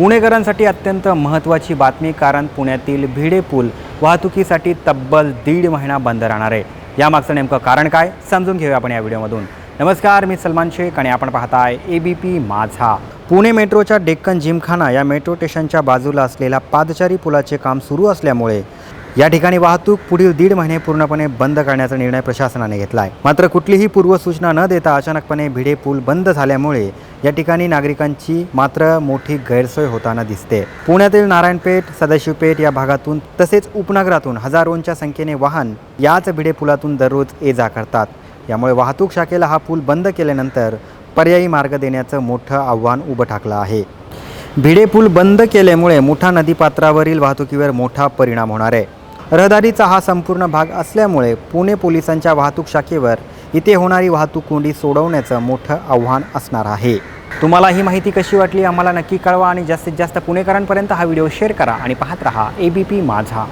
पुणेकरांसाठी अत्यंत महत्त्वाची बातमी कारण पुण्यातील भिडे पूल वाहतुकीसाठी तब्बल दीड महिना बंद राहणार आहे. यामागचं नेमकं कारण काय समजून घेऊया आपण या व्हिडिओमधून. नमस्कार मी सलमान शेख आणि आपण पाहताय ए बी पी माझा. पुणे मेट्रोच्या डेक्कन जिमखाना या मेट्रो स्टेशनच्या बाजूला असलेल्या पादचारी पुलाचे काम सुरू असल्यामुळे या ठिकाणी वाहतूक पुढील दीड महिने पूर्णपणे बंद करण्याचा निर्णय प्रशासनाने घेतला आहे मात्र कुठलीही पूर्वसूचना न देता अचानकपणे भिडे पूल बंद झाल्यामुळे या ठिकाणी नागरिकांची मात्र मोठी गैरसोय होताना दिसते. पुण्यातील नारायणपेठ सदाशिवपेठ या भागातून तसेच उपनगरातून हजारोंच्या संख्येने वाहन याच भिडे पुलातून दररोज ये जा करतात. यामुळे वाहतूक शाखेला हा पूल बंद केल्यानंतर पर्यायी मार्ग देण्याचं मोठं आव्हान उभं ठाकलं आहे. भिडे पूल बंद केल्यामुळे मुठा नदीपात्रावरील वाहतुकीवर मोठा परिणाम होणार आहे. रहदारीचा हा संपूर्ण भाग असल्यामुळे पुणे पोलिसांच्या वाहतूक शाखेवर इथे होणारी वाहतूक कोंडी सोडवण्याचं मोठं आव्हान असणार आहे. तुम्हाला ही माहिती कशी वाटली आम्हाला नक्की कळवा आणि जास्तीत जास्त पुणेकरांपर्यंत हा व्हिडिओ शेअर करा आणि पाहत रहा ए बी पी माझा.